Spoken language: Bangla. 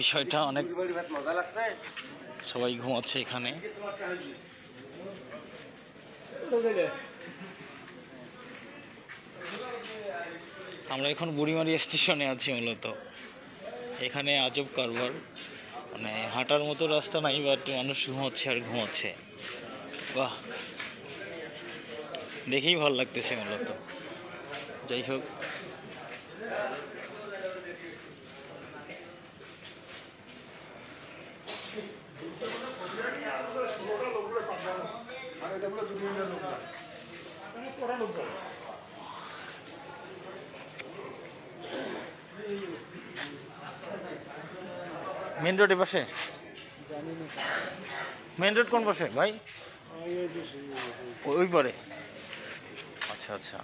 বিষয়টা অনেক সবাই ঘুমাচ্ছে এখানে। আমরা এখন বুড়িমারি স্টেশনে আছি মূলত। এখানে আজব কারবার। মানে হাঁটার মতো রাস্তা নাই বাট মানুষ ঘুমাচ্ছে আর ঘুমাচ্ছে। বাহ! দেখেই ভালো লাগতেছে মূলত। যাই হোক মেন রোডের পাশে মেন রোড কোন পাশে ভাই? ওই পরে। আচ্ছা আচ্ছা।